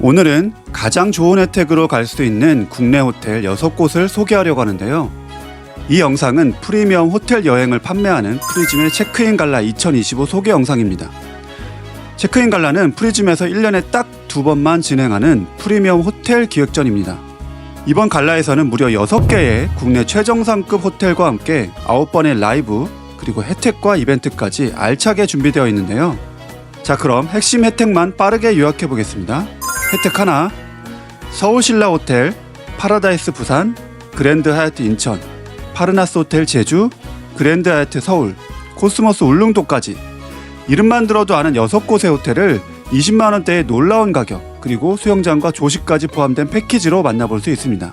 오늘은 가장 좋은 혜택으로 갈 수 있는 국내 호텔 6곳을 소개하려고 하는데요. 이 영상은 프리미엄 호텔 여행을 판매하는 프리즘의 체크인 갈라 2025 소개 영상입니다. 체크인 갈라는 프리즘에서 1년에 딱 두 번만 진행하는 프리미엄 호텔 기획전입니다. 이번 갈라에서는 무려 6개의 국내 최정상급 호텔과 함께 9번의 라이브 그리고 혜택과 이벤트까지 알차게 준비되어 있는데요. 자 그럼 핵심 혜택만 빠르게 요약해 보겠습니다. 혜택 하나 서울신라 호텔, 파라다이스 부산, 그랜드 하얏트 인천, 파르나스 호텔 제주, 그랜드 하얏트 서울, 코스모스 울릉도까지 이름만 들어도 아는 6곳의 호텔을 20만 원대의 놀라운 가격 그리고 수영장과 조식까지 포함된 패키지로 만나볼 수 있습니다.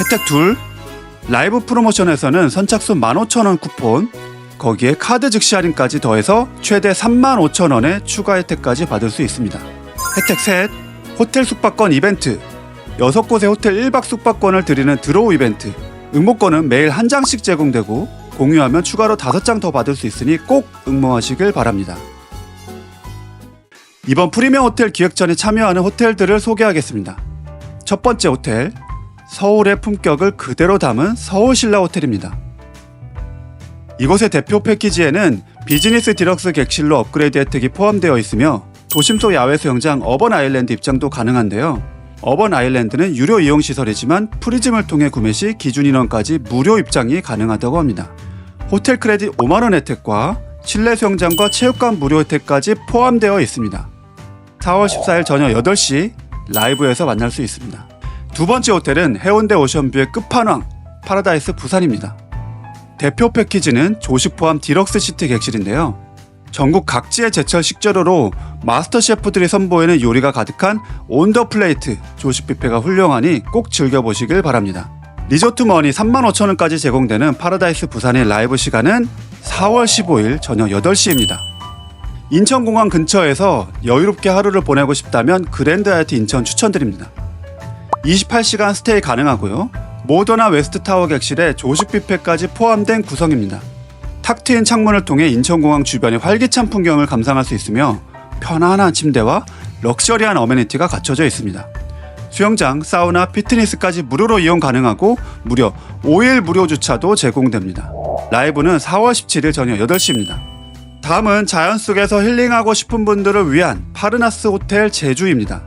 혜택 둘 라이브 프로모션에서는 선착순 15,000원 쿠폰 거기에 카드 즉시 할인까지 더해서 최대 35,000원의 추가 혜택까지 받을 수 있습니다. 혜택 셋 호텔 숙박권 이벤트 6곳의 호텔 1박 숙박권을 드리는 드로우 이벤트 응모권은 매일 한 장씩 제공되고 공유하면 추가로 5장 더 받을 수 있으니 꼭 응모하시길 바랍니다. 이번 프리미엄 호텔 기획전에 참여하는 호텔들을 소개하겠습니다. 첫 번째 호텔 서울의 품격을 그대로 담은 서울신라 호텔입니다. 이곳의 대표 패키지에는 비즈니스 디럭스 객실로 업그레이드 혜택이 포함되어 있으며 도심 속 야외 수영장 어번 아일랜드 입장도 가능한데요. 어번 아일랜드는 유료 이용 시설이지만 프리즘을 통해 구매 시 기준 인원까지 무료 입장이 가능하다고 합니다. 호텔 크레딧 5만 원 혜택과 실내 수영장과 체육관 무료 혜택까지 포함되어 있습니다. 4월 14일 저녁 8시 라이브에서 만날 수 있습니다. 두 번째 호텔은 해운대 오션뷰의 끝판왕 파라다이스 부산입니다. 대표 패키지는 조식 포함 디럭스 시트 객실인데요. 전국 각지의 제철 식재료로 마스터 셰프들이 선보이는 요리가 가득한 온더 플레이트 조식 뷔페가 훌륭하니 꼭 즐겨보시길 바랍니다. 리조트 머니 35,000원까지 제공되는 파라다이스 부산의 라이브 시간은 4월 15일 저녁 8시입니다. 인천공항 근처에서 여유롭게 하루를 보내고 싶다면 그랜드 하얏트 인천 추천드립니다. 28시간 스테이 가능하고요. 모더나 웨스트 타워 객실에 조식 뷔페까지 포함된 구성입니다. 탁 트인 창문을 통해 인천공항 주변의 활기찬 풍경을 감상할 수 있으며 편안한 침대와 럭셔리한 어메니티가 갖춰져 있습니다. 수영장, 사우나, 피트니스까지 무료로 이용 가능하고 무려 5일 무료 주차도 제공됩니다. 라이브는 4월 17일 저녁 8시입니다. 다음은 자연 속에서 힐링하고 싶은 분들을 위한 파르나스 호텔 제주입니다.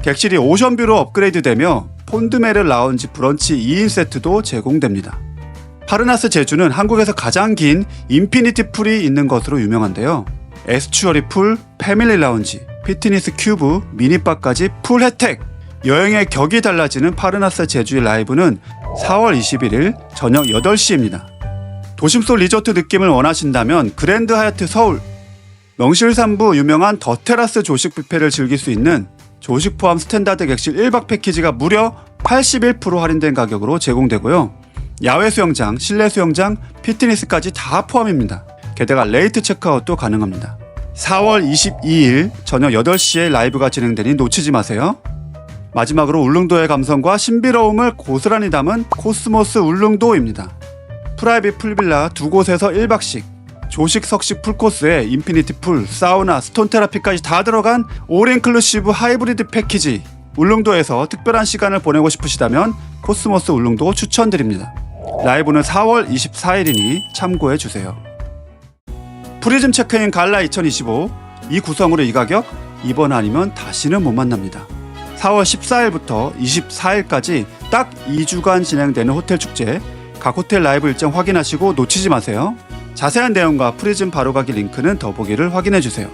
객실이 오션뷰로 업그레이드되며 폰드메르 라운지 브런치 2인 세트도 제공됩니다. 파르나스 제주는 한국에서 가장 긴 인피니티 풀이 있는 것으로 유명한데요. 에스추어리 풀, 패밀리 라운지, 피트니스 큐브, 미니바까지 풀 혜택! 여행의 격이 달라지는 파르나스 제주의 라이브는 4월 21일 저녁 8시입니다. 도심 속 리조트 느낌을 원하신다면 그랜드 하얏트 서울, 명실상부 유명한 더 테라스 조식 뷔페를 즐길 수 있는 조식 포함 스탠다드 객실 1박 패키지가 무려 81% 할인된 가격으로 제공되고요. 야외 수영장, 실내 수영장, 피트니스까지 다 포함입니다. 게다가 레이트 체크아웃도 가능합니다. 4월 22일 저녁 8시에 라이브가 진행되니 놓치지 마세요. 마지막으로 울릉도의 감성과 신비로움을 고스란히 담은 코스모스 울릉도입니다. 프라이빗 풀빌라 두 곳에서 1박씩 조식 석식 풀코스에 인피니티 풀, 사우나, 스톤 테라피까지 다 들어간 올 인클루시브 하이브리드 패키지 울릉도에서 특별한 시간을 보내고 싶으시다면 코스모스 울릉도 추천드립니다. 라이브는 4월 24일이니 참고해 주세요. 프리즘 체크인 갈라 2025 이 구성으로 이 가격 이번 아니면 다시는 못 만납니다. 4월 14일부터 24일까지 딱 2주간 진행되는 호텔 축제 각 호텔 라이브 일정 확인하시고 놓치지 마세요. 자세한 내용과 프리즘 바로가기 링크는 더보기를 확인해 주세요.